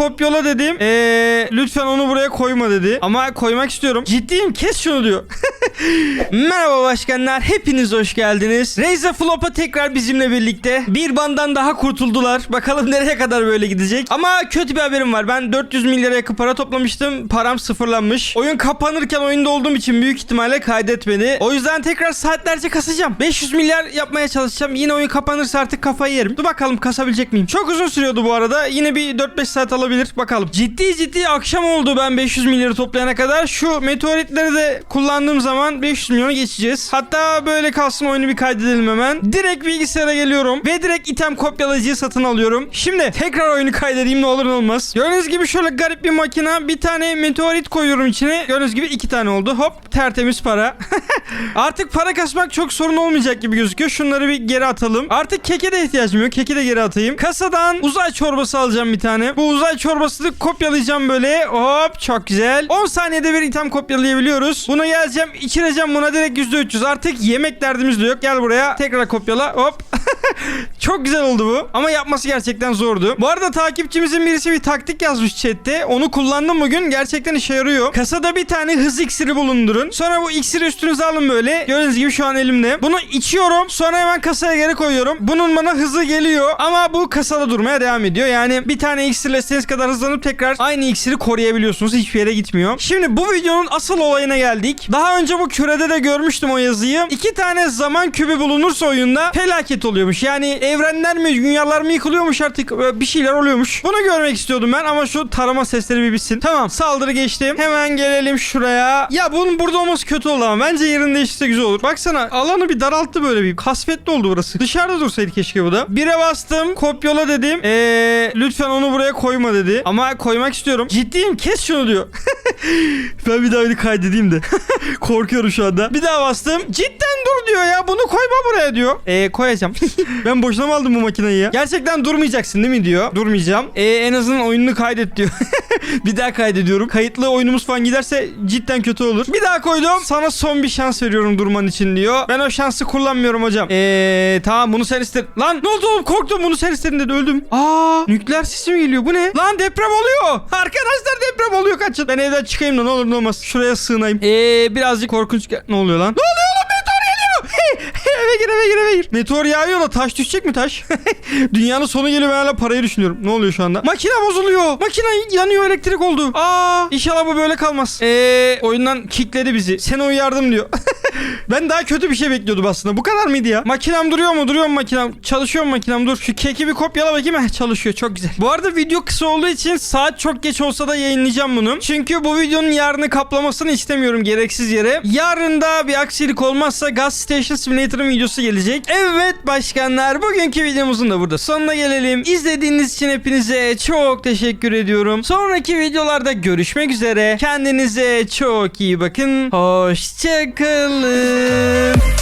kopyala dedim. Ee, lütfen onu buraya koyma dedi. Ama koymak istiyorum. Ciddiyim kes şunu diyor. Merhaba başkanlar. Hepiniz hoş geldiniz. Reza Flop'a tekrar bizimle birlikte. Bir bandan daha kurtuldular. Bakalım nereye kadar böyle gidecek. Ama kötü bir haberim var. Ben 400 milyara yakın para toplamıştım. Param sıfırlanmış. Oyun kapanırken oyunda olduğum için büyük ihtimalle kaydetmedi. O yüzden tekrar saatlerce kasacağım. 500 milyar yapmaya çalışacağım. Yine oyun kapanırsa artık kafayı yerim. Dur bakalım kasabilecek miyim? Çok uzun sürüyordu bu arada. Yine bir 4-5 saat alabilir. Bakalım. Ciddi ciddi akşam oldu ben 500 milyarı toplayana kadar. Şu meteoritleri de kullandığım zaman 500 milyonu geçeceğiz. Hatta böyle kalsın oyunu bir kaydedelim hemen. Direkt bilgisayara geliyorum ve direkt item kopyalayıcıyı satın alıyorum. Şimdi tekrar oyunu kaydedeyim ne olur ne olmaz. Gördüğünüz gibi şöyle garip bir makina. Bir tane meteorit koyuyorum içine. Gördüğünüz gibi iki tane oldu. Hop tertemiz para. Artık para kasmak çok sorun olmayacak gibi gözüküyor. Şunları bir geri atalım. Artık keke de ihtiyacım yok. Keki de geri atayım. Kasadan uzay çorbası alacağım bir tane. Bu uzay çorbasını kopyalayacağım böyle. Hop çok güzel. 10 saniyede bir item kopyalayabiliyoruz. Bunu geleceğim içireceğim buna direkt %300. Artık yemek derdimiz de yok. Gel buraya tekrar kopyala. Hop. Çok güzel oldu bu. Ama yapması gerçekten zordu. Bu arada takipçimizin birisi bir taktik yazmış chatte. Onu kullandım bugün. Gerçekten işe yarıyor. Kasada bir tane hız iksiri bulundurun. Sonra bu iksiri üstünüze alın böyle. Gördüğünüz gibi şu an elimde. Bunu içiyorum. Sonra hemen kasaya geri koyuyorum. Bunun bana hızı geliyor. Ama bu kasada durmaya devam ediyor. Yani bir tane iksirle istediğiniz kadar hızlanıp tekrar aynı iksiri koruyabiliyorsunuz. Hiçbir yere gitmiyor. Şimdi bu videonun asıl olayına geldik. Daha önce bu kürede de görmüştüm o yazıyı. İki tane zaman kübü bulunursa oyunda felaket oluyormuş. Yani evrenler mi dünyalar mı yıkılıyormuş artık bir şeyler oluyormuş. Bunu görmek istiyordum ben ama şu tarama sesleri bir bitsin. Tamam saldırı geçtim. Hemen gelelim şuraya. Ya bunun burada olması kötü oldu ama bence yerini değiştirse güzel olur. Baksana alanı bir daralttı böyle bir. Kasvetli oldu burası. Dışarıda dursaydı keşke bu da. Bire bastım. Kopyala dedim. Eee lütfen onu buraya koyma dedi. Ama koymak istiyorum. Ciddiyim kes şunu diyor. ben bir daha oyunu kaydedeyim de. Korkuyorum şu anda. Bir daha bastım. Cidden dur diyor ya. Bunu koyma buraya diyor. Eee koyacağım. ben boşuna mı aldım bu makineyi ya? Gerçekten durmayacaksın değil mi diyor. Durmayacağım. Eee en azından oyununu kaydet diyor. bir daha kaydediyorum. Kayıtlı oyunumuz falan giderse cidden kötü olur. Bir daha koydum. Sana son bir şans veriyorum durman için diyor. Ben o şansı kullanmıyorum hocam. Eee tamam bunu sen istedin. Lan ne oldu oğlum korktum bunu sen istedin dedi öldüm. Aa nükleer sesi mi geliyor bu ne? Lan deprem oluyor. Arkadaşlar deprem oluyor kaçın. Ben evden çıkayım da ne olur ne olmaz. Şuraya sığınayım. Eee birazcık korkunç ne oluyor lan? Ne oluyor oğlum meteor geliyor. eve gir eve gir eve gir. Meteor yağıyor da taş düşecek mi taş? Dünyanın sonu geliyor ben hala parayı düşünüyorum. Ne oluyor şu anda? Makine bozuluyor. Makine yanıyor elektrik oldu. Aa inşallah bu böyle kalmaz. Eee oyundan kickledi bizi. Sen uyardım diyor. ben daha kötü bir şey bekliyordum aslında. Bu kadar mıydı ya? Makinem duruyor mu? Duruyor mu makinem? Çalışıyor mu makinem? Dur. Şu keki bir kopyala bakayım. Heh, çalışıyor. Çok güzel. Bu arada video kısa olduğu için saat çok geç olsa da yayınlayacağım bunu. Çünkü bu videonun yarını kaplamasını istemiyorum gereksiz yere. Yarın da bir aksilik olmazsa Gas Station Simulator'ın videosu gelecek. Evet başkanlar bugünkü videomuzun da burada sonuna gelelim. İzlediğiniz için hepinize çok teşekkür ediyorum. Sonraki videolarda görüşmek üzere. Kendinize çok iyi bakın. Hoşçakalın. Tschüss.